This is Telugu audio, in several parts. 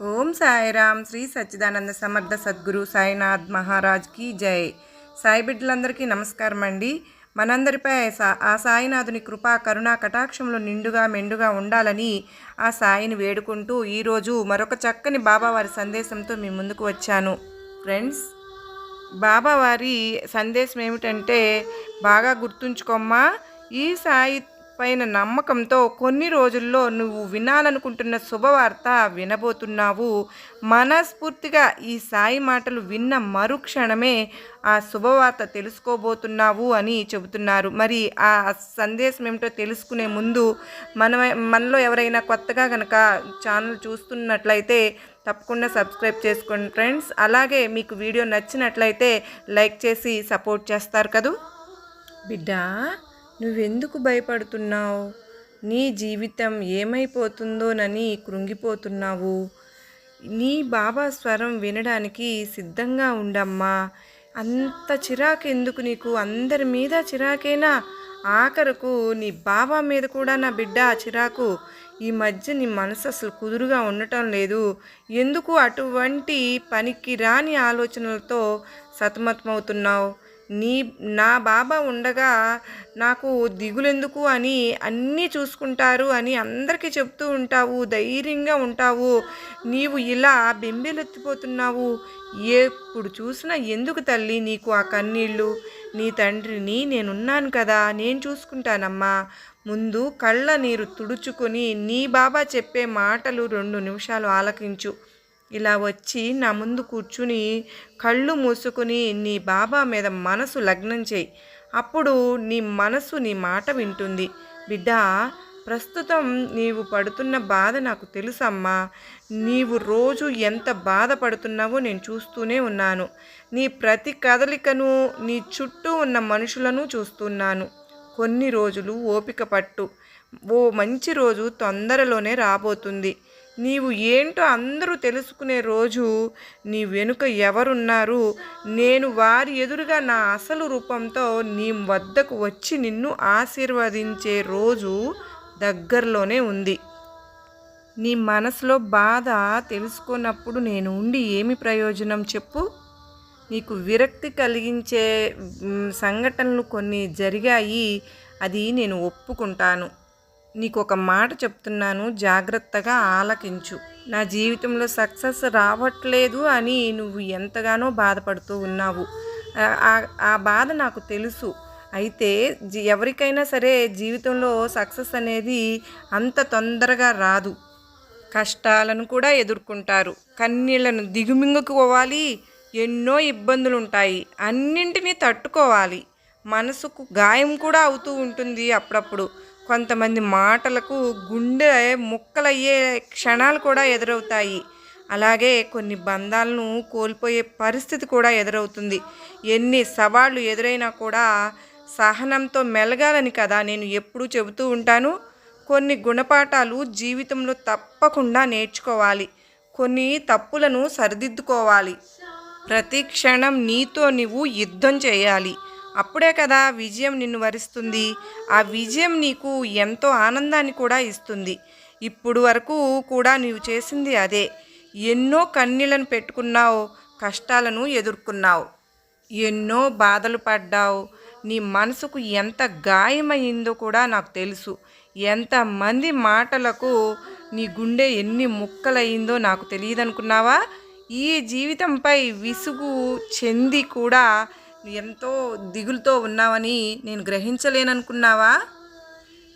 ఓం సాయిరామ్. శ్రీ సచ్చిదానంద సమర్థ సద్గురు సాయినాథ్ మహారాజ్కి జై. సాయి బిడ్డలందరికీ నమస్కారం అండి. మనందరిపై ఆ సాయినాథుని కృపా కరుణా కటాక్షంలో నిండుగా మెండుగా ఉండాలని ఆ సాయిని వేడుకుంటూ ఈరోజు మరొక చక్కని బాబావారి సందేశంతో మీ ముందుకు వచ్చాను. ఫ్రెండ్స్ బాబావారి సందేశం ఏమిటంటే బాగా గుర్తుంచుకోమ్మా ఈ సాయి పైన నమ్మకంతో కొన్ని రోజుల్లో నువ్వు వినాలనుకుంటున్న శుభవార్త వినబోతున్నావు. మనస్ఫూర్తిగా ఈ సాయి మాటలు విన్న మరుక్షణమే ఆ శుభవార్త తెలుసుకోబోతున్నావు అని చెబుతున్నారు. మరి ఆ సందేశం ఏమిటో తెలుసుకునే ముందు మన మనలో ఎవరైనా కొత్తగా కనుక ఛానల్ చూస్తున్నట్లయితే తప్పకుండా సబ్స్క్రైబ్ చేసుకోండి ఫ్రెండ్స్. అలాగే మీకు వీడియో నచ్చినట్లయితే లైక్ చేసి సపోర్ట్ చేస్తారు కదూ? బిడ్డా నువ్వెందుకు భయపడుతున్నావు? నీ జీవితం ఏమైపోతుందోనని కృంగిపోతున్నావు. నీ బాబా స్వరం వినడానికి సిద్ధంగా ఉండమ్మా. అంత చిరాకు ఎందుకు నీకు? అందరి మీద చిరాకేనా? ఆఖరకు నీ బాబా మీద కూడా నా బిడ్డ చిరాకు. ఈ మధ్య నీ మనసు అసలు కుదురుగా ఉండటం లేదు. ఎందుకు అటువంటి పనికి రాని ఆలోచనలతో సతమతమవుతున్నావు? నీ నా బాబా ఉండగా నాకు దిగులెందుకు అని అన్నీ చూసుకుంటారు అని అందరికీ చెప్తూ ఉంటావు ధైర్యంగా ఉంటావు. నీవు ఇలా బెంబేలెత్తిపోతున్నావు. ఎప్పుడు చూసినా ఎందుకు తల్లి నీకు ఆ కన్నీళ్ళు? నీ తండ్రిని నేనున్నాను కదా నేను చూసుకుంటానమ్మా. ముందు కళ్ళ నీరు తుడుచుకొని నీ బాబా చెప్పే మాటలు రెండు నిమిషాలు ఆలకించు. ఇలా వచ్చి నా ముందు కూర్చుని కళ్ళు మూసుకుని నీ బాబా మీద మనసు లగ్నం చేయి. అప్పుడు నీ మనసు నీ మాట వింటుంది. బిడ్డ ప్రస్తుతం నీవు పడుతున్న బాధ నాకు తెలుసమ్మా. నీవు రోజు ఎంత బాధపడుతున్నావో నేను చూస్తూనే ఉన్నాను. నీ ప్రతి కదలికను నీ చుట్టూ ఉన్న మనుషులను చూస్తున్నాను. కొన్ని రోజులు ఓపిక పట్టు. ఓ మంచి రోజు తొందరలోనే రాబోతుంది. నీవు ఏంటో అందరూ తెలుసుకునే రోజు నీ వెనుక ఎవరున్నారు? నేను వారి ఎదురుగా నా అసలు రూపంతో నీ వద్దకు వచ్చి నిన్ను ఆశీర్వదించే రోజు దగ్గరలోనే ఉంది. నీ మనసులో బాధ తెలుసుకున్నప్పుడు నేను ఉండి ఏమి ప్రయోజనం చెప్పు? నీకు విరక్తి కలిగించే సంఘటనలు కొన్ని జరిగాయి. అది నేను ఒప్పుకుంటాను. నీకు ఒక మాట చెప్తున్నాను జాగ్రత్తగా ఆలకించు. నా జీవితంలో సక్సెస్ రావట్లేదు అని నువ్వు ఎంతగానో బాధపడుతూ ఉన్నావు. ఆ- బాధ నాకు తెలుసు. అయితే జీ- ఎవరికైనా సరే జీవితంలో సక్సెస్ అనేది అంత తొందరగా రాదు. కష్టాలను కూడా ఎదుర్కొంటారు. కన్నీళ్ళను దిగుమింగుకోవాలి. ఎన్నో ఇబ్బందులు ఉంటాయి అన్నింటినీ తట్టుకోవాలి. మనసుకు గాయం కూడా అవుతూ ఉంటుంది అప్పుడప్పుడు. కొంతమంది మాటలకు గుండె ముక్కలయ్యే క్షణాలు కూడా ఎదురవుతాయి. అలాగే కొన్ని బంధాలను కోల్పోయే పరిస్థితి కూడా ఎదురవుతుంది. ఎన్ని సవాళ్ళు ఎదురైనా కూడా సహనంతో మెలగాలని కదా నేను ఎప్పుడూ చెబుతూ ఉంటాను. కొన్ని గుణపాఠాలు జీవితంలో తప్పకుండా నేర్చుకోవాలి. కొన్ని తప్పులను సరిదిద్దుకోవాలి. ప్రతి క్షణం నీతో నువ్వు యుద్ధం చేయాలి. అప్పుడే కదా విజయం నిన్ను వరిస్తుంది. ఆ విజయం నీకు ఎంతో ఆనందాన్ని కూడా ఇస్తుంది. ఇప్పుడు వరకు కూడా నీవు చేసింది అదే. ఎన్నో కన్నీళ్ళను పెట్టుకున్నావు కష్టాలను ఎదుర్కొన్నావు. ఎన్నో బాధలు పడ్డావు. నీ మనసుకు ఎంత గాయమైందో కూడా నాకు తెలుసు. ఎంతమంది మాటలకు నీ గుండె ఎన్ని ముక్కలయ్యిందో నాకు తెలియదనుకున్నావా? ఈ జీవితంపై విసుగు చెంది కూడా ఎంతో దిగులుతో ఉన్నావని నేను గ్రహించలేననుకున్నావా?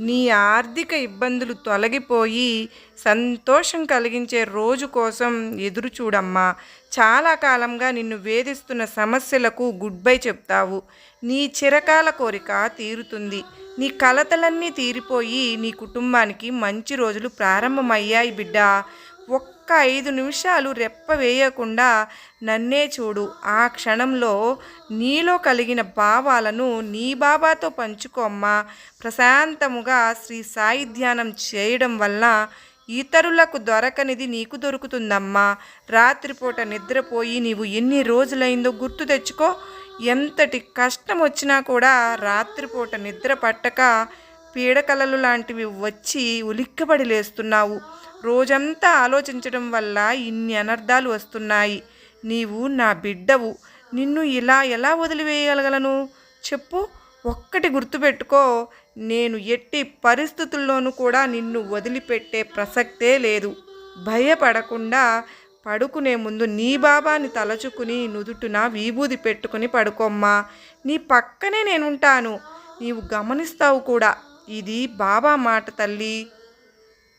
నీ ఆర్థిక ఇబ్బందులు తొలగిపోయి సంతోషం కలిగించే రోజు కోసం ఎదురు చూడమ్మా. చాలా కాలంగా నిన్ను వేధిస్తున్న సమస్యలకు గుడ్ బై చెప్తావు. నీ చిరకాల కోరిక తీరుతుంది. నీ కలతలన్నీ తీరిపోయి నీ కుటుంబానికి మంచి రోజులు ప్రారంభమయ్యాయి బిడ్డ. ఒక్క ఐదు నిమిషాలు రెప్ప వేయకుండా నన్నే చూడు ఆ క్షణంలో నీలో కలిగిన భావాలను నీ బాబాతో పంచుకోమ్మా ప్రశాంతముగా శ్రీ సాయి ధ్యానం చేయడం వల్ల ఇతరులకు దొరకనిది నీకు దొరుకుతుందమ్మా. రాత్రిపూట నిద్రపోయి నీవు ఎన్ని రోజులైందో గుర్తు తెచ్చుకో. ఎంతటి కష్టం వచ్చినా కూడా రాత్రిపూట నిద్ర పట్టక పీడకలలు లాంటివి వచ్చి ఉలిక్కబడి లేస్తున్నావు. రోజంతా ఆలోచించడం వల్ల ఇన్ని అనర్థాలు వస్తున్నాయి. నీవు నా బిడ్డవు. నిన్ను ఇలా ఎలా వదిలివేయగలగలను చెప్పు. ఒక్కటి గుర్తుపెట్టుకో. నేను ఎట్టి పరిస్థితుల్లోనూ కూడా నిన్ను వదిలిపెట్టే ప్రసక్తే లేదు. భయపడకుండా పడుకునే ముందు నీ బాబాని తలచుకుని నుదుటున విభూది పెట్టుకుని పడుకోమ్మా. నీ పక్కనే నేనుంటాను. నీవు గమనిస్తావు కూడా. ఇది బాబా మాట తల్లి.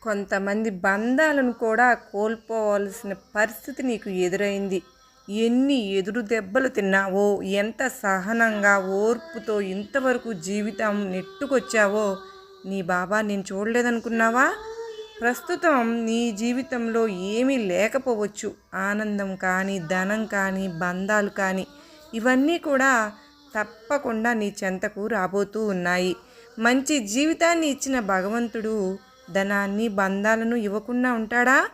కొంతమంది బంధాలను కూడా కోల్పోవలసిన పరిస్థితి నీకు ఎదురైంది. ఎన్ని ఎదురు దెబ్బలు తిన్నావో ఎంత సహనంగా ఓర్పుతో ఇంతవరకు జీవితం నెట్టుకొచ్చావో నీ బాబా నేను చూడలేదనుకున్నావా? ప్రస్తుతం నీ జీవితంలో ఏమీ లేకపోవచ్చు. ఆనందం కానీ ధనం కానీ బంధాలు కానీ ఇవన్నీ కూడా తప్పకుండా నీ చెంతకు రాబోతూ ఉన్నాయి. మంచి జీవితాన్ని ఇచ్చిన భగవంతుడు ధనాన్ని బంధాలను ఇవ్వకుండా ఉంటాడా?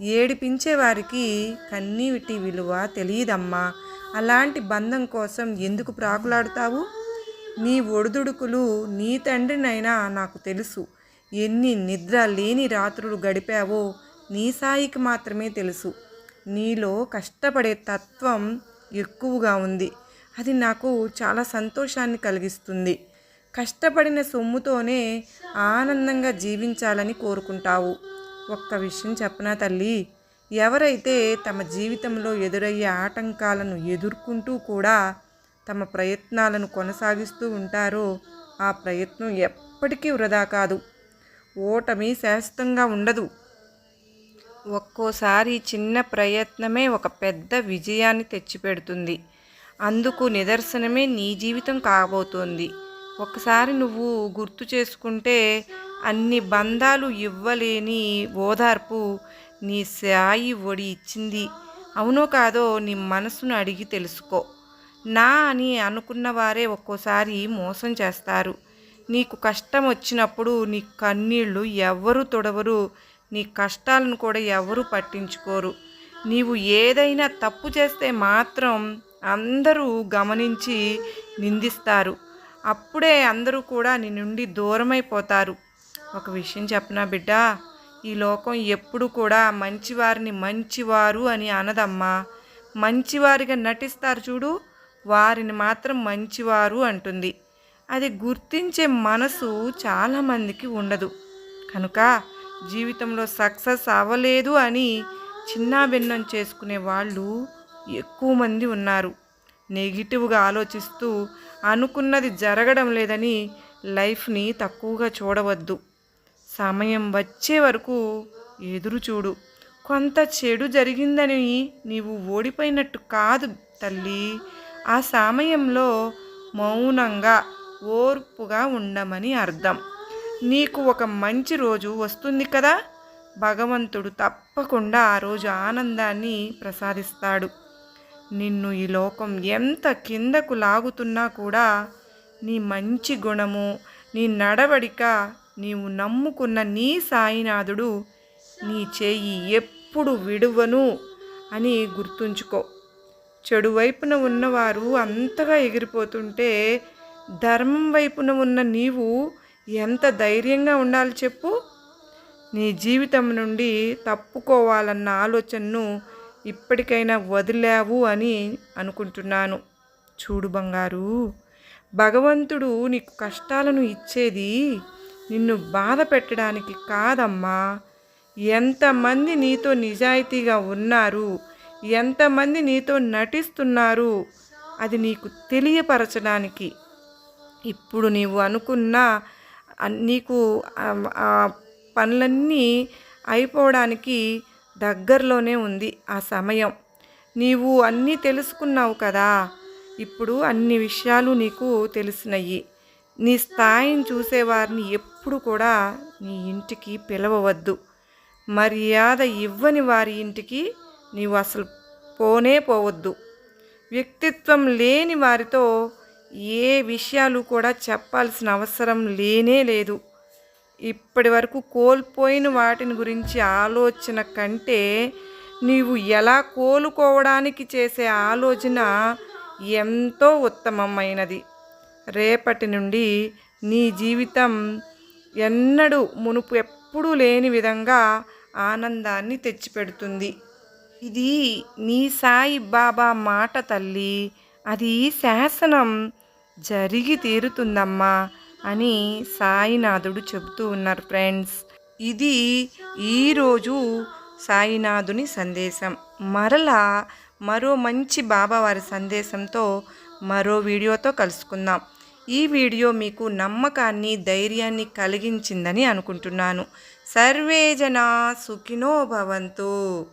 ఏడిపించే వారికి కన్నీటి విలువ తెలియదమ్మా. అలాంటి బంధం కోసం ఎందుకు ప్రాకులాడుతావు? నీ ఒడిదుడుకులు నీ తండ్రినైనా నాకు తెలుసు. ఎన్ని నిద్ర లేని రాత్రులు గడిపావో నీ సాయికి మాత్రమే తెలుసు. నీలో కష్టపడే తత్వం ఎక్కువగా ఉంది. అది నాకు చాలా సంతోషాన్ని కలిగిస్తుంది. కష్టపడిన సొమ్ముతోనే ఆనందంగా జీవించాలని కోరుకుంటావు. ఒక్క విషయం చెప్పనా తల్లి? ఎవరైతే తమ జీవితంలో ఎదురయ్యే ఆటంకాలను ఎదుర్కొంటూ కూడా తమ ప్రయత్నాలను కొనసాగిస్తూ ఉంటారో ఆ ప్రయత్నం ఎప్పటికీ వృధా కాదు. ఓటమి శాశ్వతంగా ఉండదు. ఒక్కోసారి చిన్న ప్రయత్నమే ఒక పెద్ద విజయాన్ని తెచ్చిపెడుతుంది. అందుకు నిదర్శనమే నీ జీవితం కాబోతోంది. ఒకసారి నువ్వు గుర్తు చేసుకుంటే అన్ని బంధాలు ఇవ్వలేని ఓదార్పు నీ సాయి ఒడి ఇచ్చింది. అవునో కాదో నీ మనసును అడిగి తెలుసుకో. నా అని అనుకున్న వారే ఒక్కోసారి మోసం చేస్తారు. నీకు కష్టం వచ్చినప్పుడు నీ కన్నీళ్ళు ఎవ్వరూ తొడవరు. నీ కష్టాలను కూడా ఎవరూ పట్టించుకోరు. నీవు ఏదైనా తప్పు చేస్తే మాత్రం అందరూ గమనించి నిందిస్తారు. అప్పుడే అందరూ కూడా నీ నుండి దూరమైపోతారు. ఒక విషయం చెప్పనా బిడ్డ? ఈ లోకం ఎప్పుడు కూడా మంచివారిని మంచివారు అని అనదమ్మా. మంచివారిగా నటిస్తారు చూడు. వారిని మాత్రం మంచివారు అంటుంది. అది గుర్తించే మనసు చాలామందికి ఉండదు. కనుక జీవితంలో సక్సెస్ అవ్వలేదు అని చిన్నాభిన్నం చేసుకునే వాళ్ళు ఎక్కువ మంది ఉన్నారు. నెగిటివ్గా ఆలోచిస్తూ అనుకున్నది జరగడం లేదని లైఫ్ని తక్కువగా చూడవద్దు. సమయం వచ్చే వరకు ఎదురు చూడు. కొంత చెడు జరిగిందని నీవు ఓడిపోయినట్టు కాదు తల్లి. ఆ సమయంలో మౌనంగా ఓర్పుగా ఉండమని అర్థం. నీకు ఒక మంచి రోజు వస్తుంది కదా? భగవంతుడు తప్పకుండా ఆ రోజు ఆనందాన్ని ప్రసాదిస్తాడు. నిన్ను ఈ లోకం ఎంత కిందకు లాగుతున్నా కూడా నీ మంచి గుణము నీ నడవడిక నీవు నమ్ముకున్న నీ సాయినాథుడు నీ చేయి ఎప్పుడు విడువను అని గుర్తుంచుకో. చెడు వైపున ఉన్నవారు అంతగా ఎగిరిపోతుంటే ధర్మం వైపున ఉన్న నీవు ఎంత ధైర్యంగా ఉండాలి చెప్పు. నీ జీవితం నుండి తప్పుకోవాలన్న ఆలోచనను ఇప్పటికైనా వదిలావు అని అనుకుంటున్నాను. చూడు బంగారు భగవంతుడు నీకు కష్టాలను ఇచ్చేది నిన్ను బాధ పెట్టడానికి కాదమ్మా. ఎంతమంది నీతో నిజాయితీగా ఉన్నారు ఎంతమంది నీతో నటిస్తున్నారు అది నీకు తెలియపరచడానికి. ఇప్పుడు నీవు అనుకున్న నీకు ఆ పనులన్నీ అయిపోవడానికి దగ్గరలోనే ఉంది ఆ సమయం. నీవు అన్నీ తెలుసుకున్నావు కదా. ఇప్పుడు అన్ని విషయాలు నీకు తెలిసినయ్యి. నీ స్థాయిని చూసేవారిని ఎప్పుడు కూడా నీ ఇంటికి పిలవవద్దు. మర్యాద ఇవ్వని వారి ఇంటికి నీవు అసలు పోనే పోవద్దు. వ్యక్తిత్వం లేని వారితో ఏ విషయాలు కూడా చెప్పాల్సిన అవసరం లేనే లేదు. ఇప్పటి వరకు కోల్పోయిన వాటిని గురించి ఆలోచన కంటే నీవు ఎలా కోలుకోవడానికి చేసే ఆలోచన ఎంతో ఉత్తమమైనది. రేపటి నుండి నీ జీవితం ఎన్నడూ మునుపు ఎప్పుడూ లేని విధంగా ఆనందాన్ని తెచ్చిపెడుతుంది. ఇది నీ సాయి బాబా మాట తల్లి. అది శాసనం జరిగి తీరుతుందమ్మా. అని సాయినాథుడు చెబుతూ ఉన్నారు ఫ్రెండ్స్. ఇది ఈరోజు సాయినాథుని సందేశం. మరలా మరో మంచి బాబావారి సందేశంతో మరో వీడియోతో కలుసుకుందాం. ఈ వీడియో మీకు నమ్మకాన్ని ధైర్యాన్ని కలిగించిందని అనుకుంటున్నాను. సర్వేజన సుఖినో భవంతు.